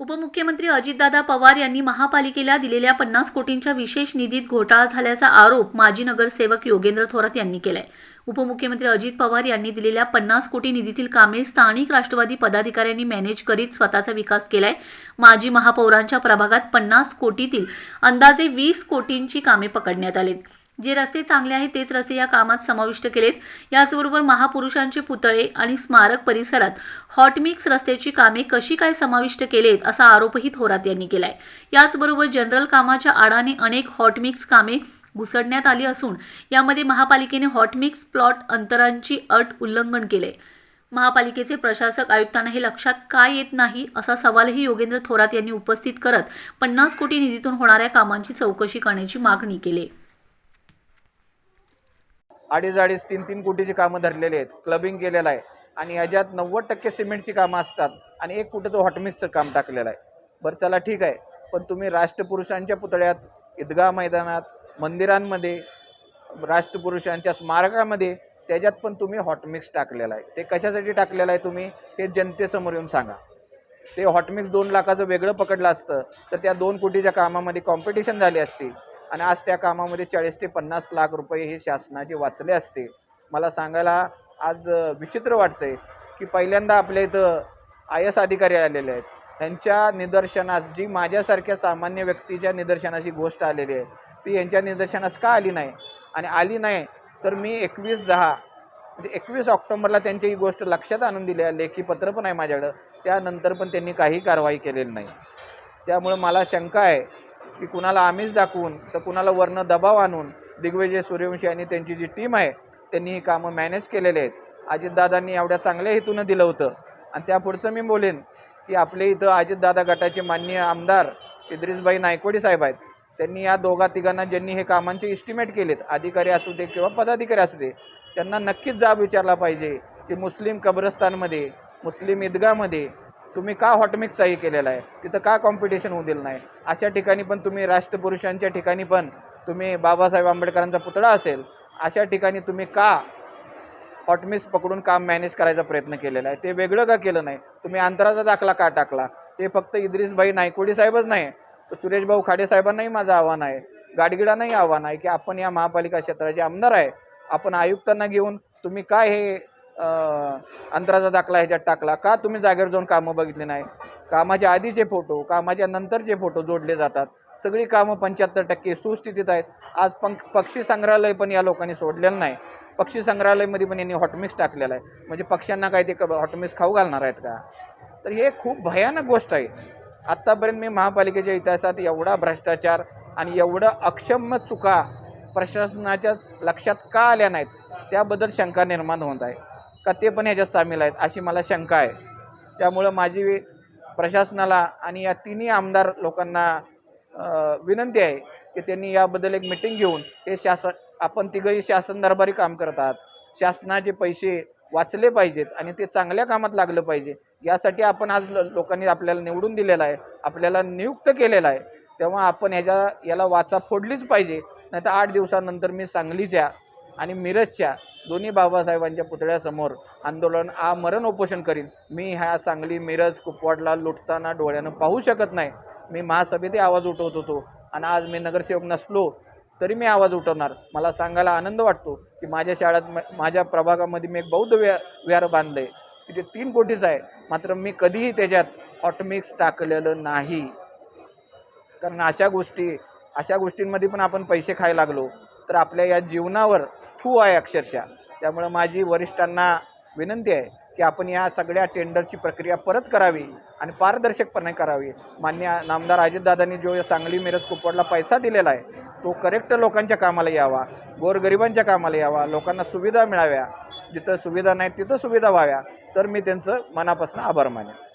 उपमुख्यमंत्री अजितदादा पवार यांनी महापालिकेला दिलेल्या पन्नास कोटींच्या विशेष निधीत घोटाळा झाल्याचा आरोप माजी नगरसेवक योगेंद्र थोरात यांनी केलाय. उपमुख्यमंत्री अजित पवार यांनी दिलेल्या पन्नास कोटी निधीतील कामे स्थानिक राष्ट्रवादी पदाधिकाऱ्यांनी मॅनेज करीत स्वतःचा विकास केलाय. माजी महापौरांच्या प्रभागात पन्नास कोटीतील अंदाजे वीस कोटींची कामे पकडण्यात आलीत. जे रस्ते चांगले आहेत तेच रस्ते या कामात समाविष्ट केलेत. याचबरोबर महापुरुषांचे पुतळे आणि स्मारक परिसरात हॉटमिक्स रस्त्याची कामे कशी काय समाविष्ट केलेत असा आरोपही थोरात यांनी केलाय. याचबरोबर जनरल कामाच्या आडाने अनेक हॉटमिक्स कामे घुसडण्यात आली असून यामध्ये महापालिकेने हॉटमिक्स प्लॉट अंतरांची अट उल्लंघन केले महापालिकेचे प्रशासक आयुक्तांना हे लक्षात काय येत नाही असा सवालही योगेंद्र थोरात यांनी उपस्थित करत पन्नास कोटी निधीतून होणाऱ्या कामांची चौकशी करण्याची मागणी केली. अडीच अडीच तीन तीन कोटीची कामं धरलेली आहेत. क्लबिंग केलेलं आहे. आणि याच्यात नव्वद टक्के सिमेंटची कामं असतात. आणि एक कुठं तो हॉटमिक्सचं काम टाकलेलं आहे. बरं चला ठीक आहे. पण तुम्ही राष्ट्रपुरुषांच्या पुतळ्यात ईदगाह मैदानात मंदिरांमध्ये राष्ट्रपुरुषांच्या स्मारकामध्ये त्याच्यात पण तुम्ही हॉटमिक्स टाकलेलं आहे. ते कशासाठी टाकलेलं आहे तुम्ही? हे जनतेसमोर येऊन सांगा. ते हॉटमिक्स दोन लाखाचं वेगळं पकडलं असतं तर त्या दोन कोटीच्या कामामध्ये कॉम्पिटिशन झाली असती. आणि आज त्या कामामध्ये चाळीस ते पन्नास लाख रुपये हे शासनाचे वाचले असते. मला सांगायला आज विचित्र वाटतंय की पहिल्यांदा आपल्या इथं आय एस अधिकारी आलेले आहेत. त्यांच्या निदर्शनास जी माझ्यासारख्या सामान्य व्यक्तीच्या निदर्शनाची गोष्ट आलेली आहे ती यांच्या निदर्शनास का आली नाही? आणि आली नाही तर मी एकवीस दहा म्हणजे एकवीस ऑक्टोबरला त्यांची ही गोष्ट लक्षात आणून दिली आहे. लेखी पत्र पण आहे माझ्याकडं. त्यानंतर पण त्यांनी काही कारवाई केलेली नाही. त्यामुळं मला शंका आहे की कुणाला आमिष दाखवून तर कुणाला वर्ण दबाव आणून दिग्विजय सूर्यवंशी आणि त्यांची जी टीम आहे त्यांनी ही कामं मॅनेज केलेले आहेत. अजितदादांनी एवढ्या चांगल्या हेतूनं दिलं होतं. आणि त्यापुढचं मी बोलेन की आपले इथं अजितदादा गटाचे माननीय आमदार इद्रिसबाई नायकोडी साहेब आहेत. त्यांनी या दोघा तिघांना ज्यांनी हे कामांचे इस्टिमेट केलेत अधिकारी असू दे किंवा पदाधिकारी असू दे त्यांना नक्कीच जाब विचारला पाहिजे की मुस्लिम कब्रस्तानमध्ये मुस्लिम ईदगामध्ये तुम्ही का हॉटमिक्सचाही केलेला आहे? तिथं का कॉम्पिटिशन होऊ दिलं नाही? अशा ठिकाणी पण तुम्ही राष्ट्रपुरुषांच्या ठिकाणी पण तुम्ही बाबासाहेब आंबेडकरांचा पुतळा असेल अशा ठिकाणी तुम्ही का हॉटमिक्स पकडून काम मॅनेज करायचा प्रयत्न केलेला आहे? ते वेगळं का केलं नाही? तुम्ही अंतराचा दाखला का टाकला? ते फक्त इद्रिसभाई नायकोडी साहेबच नाही. तर सुरेशभाऊ खाडे साहेबांनाही माझं आव्हान आहे. गाडगिडांनाही आव्हान आहे की आपण या महापालिका क्षेत्राचे आमदार आहे. आपण आयुक्तांना घेऊन तुम्ही काय हे अंतराचा दाखला ह्याच्यात टाकला. का तुम्ही जागेवर जाऊन कामं बघितली नाही? कामाच्या आधीचे फोटो कामाच्या नंतरचे फोटो जोडले जातात. सगळी कामं पंच्याहत्तर टक्के सुस्थितीत आहेत. आज पंक पक्षी संग्रहालय पण या लोकांनी सोडलेलं नाही. पक्षी संग्रहालयमध्ये पण यांनी हॉटमिक्स टाकलेलं आहे. म्हणजे पक्ष्यांना काय ते हॉटमिक्स खाऊ घालणार आहेत का? तर हे खूप भयानक गोष्ट आहे. आत्तापर्यंत मी महापालिकेच्या इतिहासात एवढा भ्रष्टाचार आणि एवढं अक्षम्य चुका प्रशासनाच्या लक्षात का आल्या नाहीत? त्याबद्दल शंका निर्माण होत आहे. का ते पण ह्याच्यात सामील आहेत अशी मला शंका आहे. त्यामुळं माझी प्रशासनाला आणि या तिन्ही आमदार लोकांना विनंती आहे की त्यांनी याबद्दल एक मिटिंग घेऊन हे शासन आपण तिघंही शासन दरबारी काम करत आहात. शासनाचे पैसे वाचले पाहिजेत आणि ते चांगल्या कामात लागलं पाहिजे. यासाठी आपण आज लोकांनी आपल्याला निवडून दिलेलं आहे आपल्याला नियुक्त केलेलं आहे. तेव्हा आपण ह्याच्या याला वाचा फोडलीच पाहिजे. नाही तर आठ दिवसानंतर मी सांगलीच्या आणि मिरजच्या दोन्ही बाबासाहेबांच्या पुतळ्यासमोर आंदोलन आमरण उपोषण करीन. मी ह्या सांगली मिरज कुपवाडला लुटताना डोळ्यानं पाहू शकत नाही. मी महासभेतही आवाज उठवत होतो आणि आज मी नगरसेवक नसलो तरी मी आवाज उठवणार. मला सांगायला आनंद वाटतो की माझ्या शाळेत म- माझ्या प्रभागामध्ये मी एक बौद्ध विहा विहार बांधलं आहे तिथे तीन कोटीच आहे. मात्र मी कधीही त्याच्यात हॉटमिक्स टाकलेलं नाही. कारण अशा गोष्टी अशा गोष्टींमध्ये पण आपण पैसे खायला लागलो. तर आपल्या या जीवनावर थू आहे अक्षरशः. त्यामुळं माझी वरिष्ठांना विनंती आहे की आपण या सगळ्या टेंडरची प्रक्रिया परत करावी आणि पारदर्शकपणे करावी. मान्य नामदार अजितदादांनी जो सांगली मिरज कुपवाडला पैसा दिलेला आहे तो करेक्ट लोकांच्या कामाला यावा गोरगरिबांच्या कामाला यावा लोकांना सुविधा मिळाव्या. जिथं सुविधा नाहीत तिथं सुविधा व्हाव्या. तर मी त्यांचं मनापासून आभार मानेन.